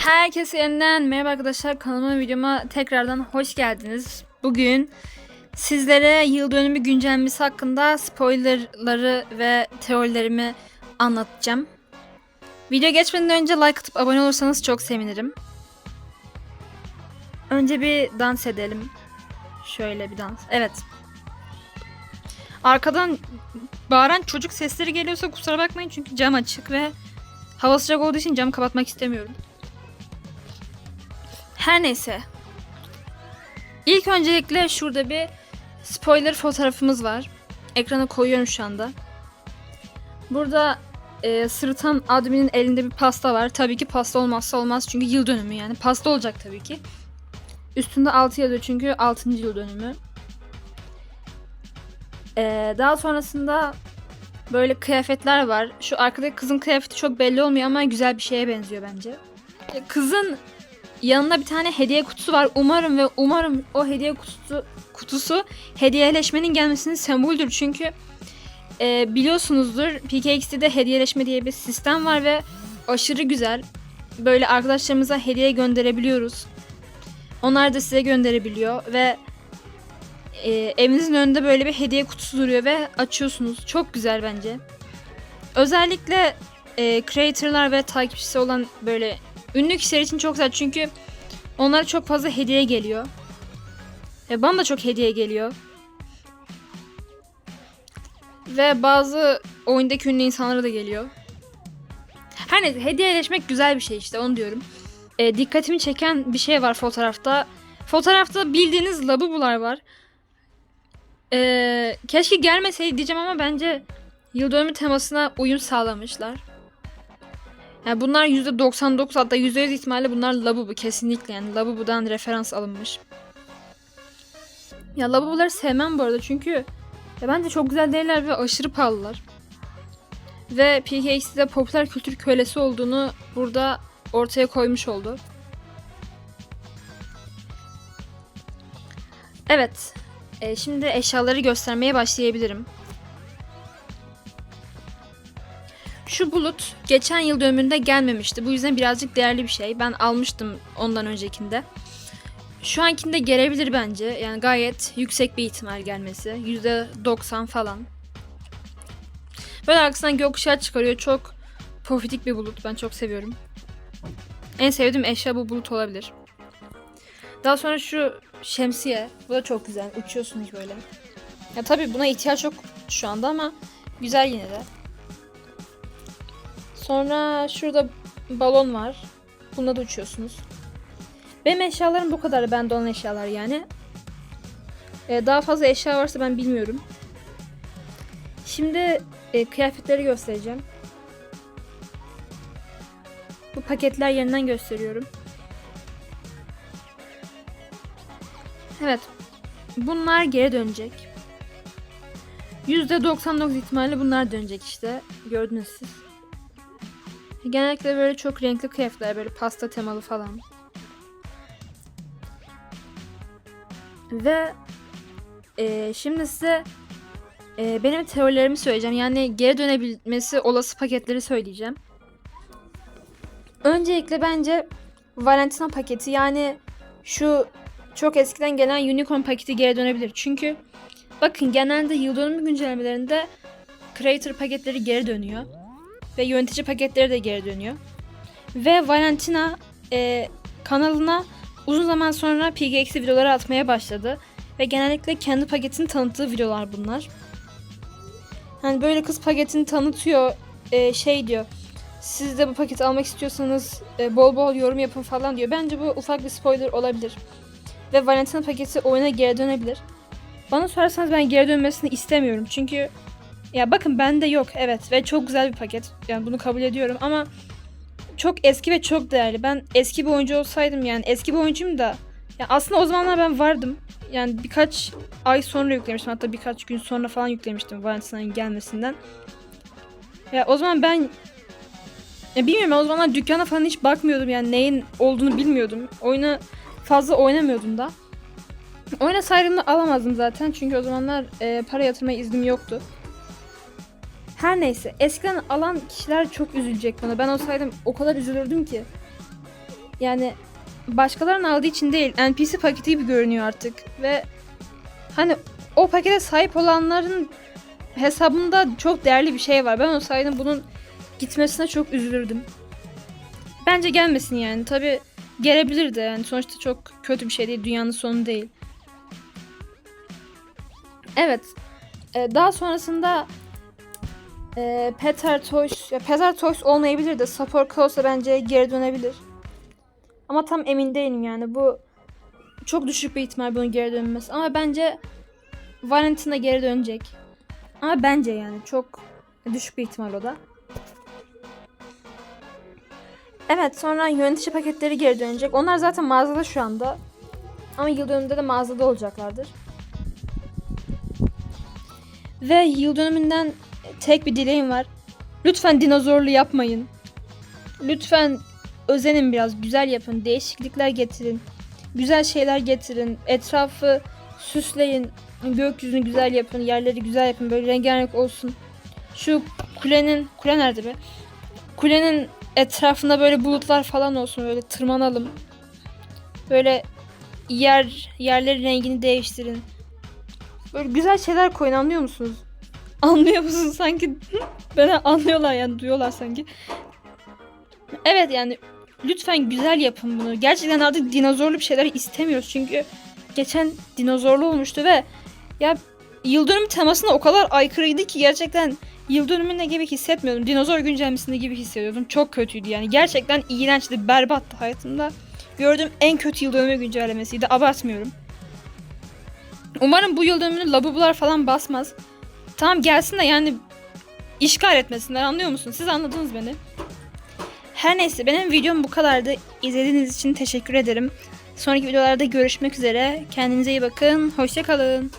Herkese yeniden merhaba arkadaşlar kanalıma videoma tekrardan hoş geldiniz. Bugün sizlere yıl dönümü güncellemesi hakkında spoilerları ve teorilerimi anlatacağım. Video geçmeden önce like atıp abone olursanız çok sevinirim. Önce bir dans edelim. Şöyle bir dans. Evet. Arkadan bağıran çocuk sesleri geliyorsa kusura bakmayın çünkü cam açık ve hava sıcak olduğu için camı kapatmak istemiyorum. Her neyse. İlk öncelikle şurada bir spoiler fotoğrafımız var. Ekrana koyuyorum şu anda. Burada e, sırıtan adminin elinde bir pasta var. Tabii ki pasta olmazsa olmaz çünkü yıl dönümü yani. Pasta olacak tabii ki. Üstünde 6 yazıyor çünkü 6. yıl dönümü. E, daha sonrasında böyle kıyafetler var. Şu arkadaki kızın kıyafeti çok belli olmuyor ama güzel bir şeye benziyor bence. Kızın yanında bir tane hediye kutusu var. Umarım ve umarım o hediye kutusu kutusu hediyeleşmenin gelmesinin semboldür. Çünkü e, biliyorsunuzdur PKXD'de hediyeleşme diye bir sistem var ve aşırı güzel. Böyle arkadaşlarımıza hediye gönderebiliyoruz. Onlar da size gönderebiliyor ve e, evinizin önünde böyle bir hediye kutusu duruyor ve açıyorsunuz. Çok güzel bence. Özellikle e, creatorlar ve takipçisi olan böyle ünlü kişiler için çok güzel çünkü onlara çok fazla hediye geliyor. Ve bana da çok hediye geliyor. Ve bazı oyundaki ünlü insanlara da geliyor. Her neyse hediyeleşmek güzel bir şey işte onu diyorum. E, dikkatimi çeken bir şey var fotoğrafta. Fotoğrafta bildiğiniz labubular var. E, keşke gelmeseydi diyeceğim ama bence yıl dönümü temasına uyum sağlamışlar. Yani bunlar %99 hatta %100 ihtimalle bunlar Labubu kesinlikle yani Labubu'dan referans alınmış. Ya Labubu'ları sevmem bu arada çünkü ya bence çok güzel değiller ve aşırı pahalılar. Ve PKX'de popüler kültür kölesi olduğunu burada ortaya koymuş oldu. Evet. e, şimdi eşyaları göstermeye başlayabilirim. Şu bulut geçen yıl dönümünde gelmemişti. Bu yüzden birazcık değerli bir şey. Ben almıştım ondan öncekinde. Şu ankinde gelebilir bence. Yani gayet yüksek bir ihtimal gelmesi. %90 falan. Böyle arkasından gökkuşağı çıkarıyor. Çok pofidik bir bulut. Ben çok seviyorum. En sevdiğim eşya bu bulut olabilir. Daha sonra şu şemsiye. Bu da çok güzel. Uçuyorsunuz böyle. Ya tabii buna ihtiyaç yok şu anda ama güzel yine de. Sonra şurada balon var. Bununla da uçuyorsunuz. Benim eşyalarım bu kadar. Bende olan eşyalar yani. Ee, daha fazla eşya varsa ben bilmiyorum. Şimdi e, kıyafetleri göstereceğim. Bu paketler yerinden gösteriyorum. Evet. Bunlar geri dönecek. %99 ihtimalle bunlar dönecek işte. Gördünüz siz. Genellikle böyle çok renkli kıyafetler böyle pasta temalı falan. Ve e, şimdi size e, benim teorilerimi söyleyeceğim. Yani geri dönebilmesi olası paketleri söyleyeceğim. Öncelikle bence Valentina paketi yani şu çok eskiden gelen Unicorn paketi geri dönebilir. Çünkü bakın genelde yıl dönümü güncellemelerinde Creator paketleri geri dönüyor ve yönetici paketleri de geri dönüyor. Ve Valentina e, kanalına uzun zaman sonra PGX videoları atmaya başladı. Ve genellikle kendi paketini tanıttığı videolar bunlar. Hani böyle kız paketini tanıtıyor, e, şey diyor. Siz de bu paketi almak istiyorsanız e, bol bol yorum yapın falan diyor. Bence bu ufak bir spoiler olabilir. Ve Valentina paketi oyuna geri dönebilir. Bana sorarsanız ben geri dönmesini istemiyorum. Çünkü ya bakın bende yok evet ve çok güzel bir paket. Yani bunu kabul ediyorum ama çok eski ve çok değerli. Ben eski bir oyuncu olsaydım yani eski bir oyuncuyum da ya aslında o zamanlar ben vardım. Yani birkaç ay sonra yüklemiştim hatta birkaç gün sonra falan yüklemiştim Valentina'nın gelmesinden. Ya o zaman ben ya bilmiyorum o zamanlar dükkana falan hiç bakmıyordum yani neyin olduğunu bilmiyordum. Oyunu fazla oynamıyordum da. Oynasaydım da alamazdım zaten çünkü o zamanlar e, para yatırmaya iznim yoktu. Her neyse eskiden alan kişiler çok üzülecek bana. Ben olsaydım o kadar üzülürdüm ki. yani başkalarının aldığı için değil NPC paketi gibi görünüyor artık ve hani o pakete sahip olanların hesabında çok değerli bir şey var. Ben olsaydım bunun gitmesine çok üzülürdüm. Bence gelmesin yani. Tabi gelebilir de yani sonuçta çok kötü bir şey değil. Dünyanın sonu değil. Evet. Ee, daha sonrasında e, Peter Toys, ya Peter Toys olmayabilir de Support Clause'a bence geri dönebilir. Ama tam emin değilim yani. Bu çok düşük bir ihtimal bunun geri dönmesi. Ama bence Valentina geri dönecek. Ama bence yani çok düşük bir ihtimal o da. Evet sonra yönetici paketleri geri dönecek. Onlar zaten mağazada şu anda. Ama yıl dönümünde de mağazada olacaklardır. Ve yıl dönümünden tek bir dileğim var. Lütfen dinozorlu yapmayın. Lütfen özenin biraz. Güzel yapın. Değişiklikler getirin. Güzel şeyler getirin. Etrafı süsleyin. Gökyüzünü güzel yapın. Yerleri güzel yapın. Böyle rengarenk olsun. Şu kulenin... Kule nerede be? Kulenin etrafında böyle bulutlar falan olsun. Böyle tırmanalım. Böyle yer yerlerin rengini değiştirin. Böyle güzel şeyler koyun anlıyor musunuz? Anlıyor musunuz sanki? Beni anlıyorlar yani duyuyorlar sanki. Evet yani lütfen güzel yapın bunu. Gerçekten artık dinozorlu bir şeyler istemiyoruz çünkü geçen dinozorlu olmuştu ve ya yıl dönümü temasına o kadar aykırıydı ki gerçekten yıl dönümünde gibi hissetmiyordum. Dinozor güncellemesinde gibi hissediyordum. Çok kötüydü yani. Gerçekten iğrençti, berbattı hayatımda. Gördüğüm en kötü yıl dönümü güncellemesiydi. Abartmıyorum. Umarım bu yıl dönümünü labubular falan basmaz. Tamam gelsin de yani işgal etmesinler anlıyor musun? Siz anladınız beni. Her neyse benim videom bu kadardı. İzlediğiniz için teşekkür ederim. Sonraki videolarda görüşmek üzere. Kendinize iyi bakın. Hoşçakalın.